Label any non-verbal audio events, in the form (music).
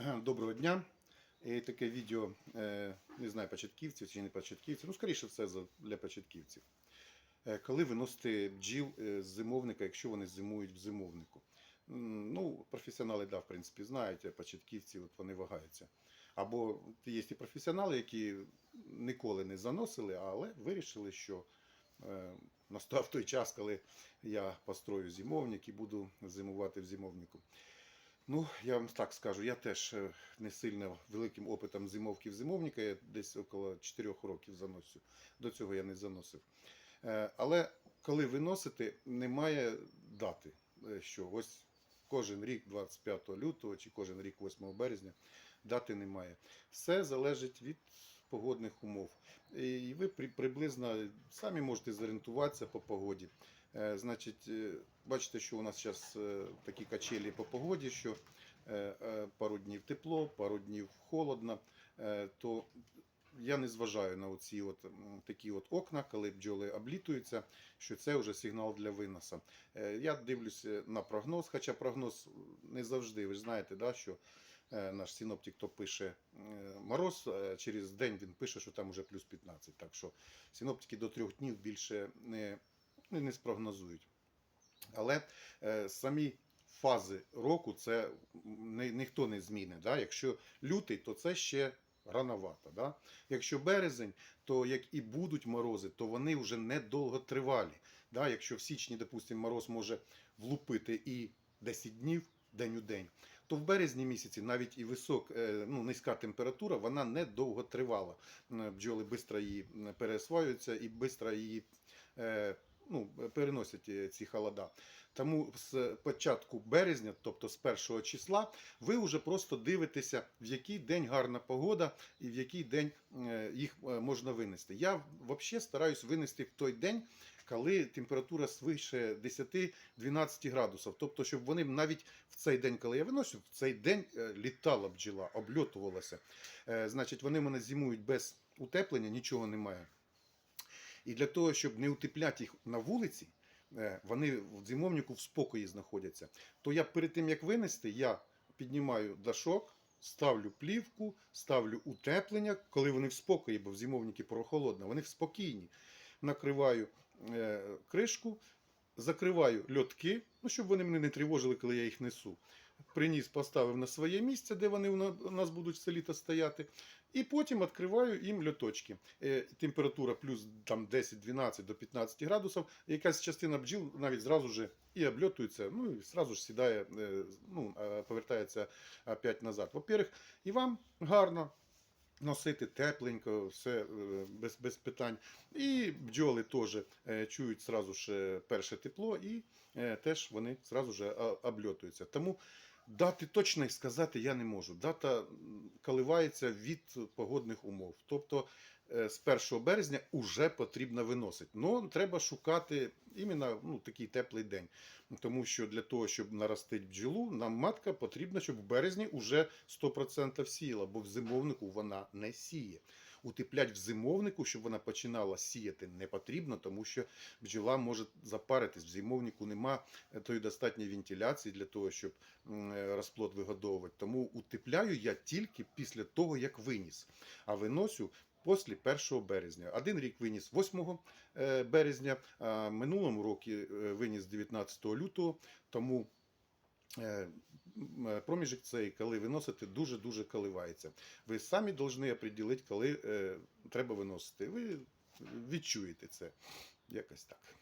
(clears throat) Доброго дня. І таке відео, е, не знаю, початківців чи не початківців, ну, скоріше все для початківців. Е, Коли виносити бджіл е, з зимовника, якщо вони зимують в зимовнику. Ну, професіонали, да, в принципі, знають, а початківці от вони вагаються. Або є і професіонали, які ніколи не заносили, але вирішили, що настав той час, коли я построю зимовник і буду зимувати в зимовнику. Ну, я вам так скажу, я теж е, не сильно великим опитом зимовків зимовника, я десь около 4 років заносю. До цього я не заносив. Е, Але коли виносити, немає дати, е, що ось кожен рік, 25 лютого чи кожен рік 8 березня, дати немає. Все залежить від погодних умов. І ви приблизно самі можете зорієнтуватися по погоді. Е, Значить, е, бачите, що у нас зараз такі качелі по погоді, що е, е, пару днів тепло, пару днів холодно, е, то я не зважаю на оці от, такі от окна, коли бджоли облітуються, що це вже сигнал для виносу. Е, Я дивлюся на прогноз, хоча прогноз не завжди, ви ж знаєте, да, що е, наш синоптик то пише е, мороз, е, через день він пише, що там вже плюс 15. Так що синоптики до трьох днів більше не, не, спрогнозують. Але е, самі фази року це ні, ніхто не змінить. Да? Якщо лютий, то це ще рановато. Да? Якщо березень, то як і будуть морози, то вони вже не довготривалі. Да? Якщо в січні, допустимо, мороз може влупити і 10 днів день у день, то в березні місяці навіть і висок, е, ну, низька температура, вона не довго тривала. Е, Бджоли швидко її м, переосваюються і швидко її е, ну, переносять е, ці холода. Тому з початку березня, тобто з першого числа, ви вже просто дивитеся, в який день гарна погода і в який день е, їх е, можна винести. Я взагалі стараюсь винести в той день, коли температура свише 10-12 градусів. Тобто, щоб вони навіть в цей день, коли я виношу, в цей день літала бджола, обльотувалася. Значить, вони мене зимують без утеплення, нічого немає. І для того, щоб не утепляти їх на вулиці, е, вони в зимовнику в спокої знаходяться. То я перед тим як винести, я піднімаю дашок, ставлю плівку, ставлю утеплення, коли вони в спокої, бо в зимовнику прохолодно, вони в спокійні. Накриваю е, кришку, закриваю льотки, ну, щоб вони мене не тривожили, коли я їх несу. Приніс, поставив на своє місце, де вони у нас будуть все літо стояти. І потім відкриваю їм льоточки. Е, Температура плюс там 10-12 до 15 градусів. Якась частина бджіл навіть зразу ж і обльотується, ну і зразу ж сідає, е, ну, е, повертається опять назад. Во-первых, і вам гарно. Носити тепленько, все без, без питань. І бджоли теж чують сразу ж перше тепло, і теж вони сразу ж обльотуються. Тому дати точно сказати я не можу. Дата коливається від погодних умов. Тобто з 1 березня вже потрібно виносити. Ну, треба шукати іменно ну, такий теплий день. Тому що для того, щоб наростити бджолу, нам матка потрібна, щоб в березні вже 100% сіяла, бо в зимовнику вона не сіє. Утеплять в зимовнику, щоб вона починала сіяти, не потрібно, тому що бджола може запаритись. В зимовнику нема е, тої достатньої вентиляції для того, щоб е, розплод вигодовувати. Тому утепляю я тільки після того, як виніс. А виносю після 1 березня. Один рік виніс 8 е, березня, а минулому році е, виніс 19 лютого, тому е, проміжок цей, коли виносити, дуже-дуже коливається. Ви самі повинні определити, коли треба виносити. Ви відчуєте це якось так.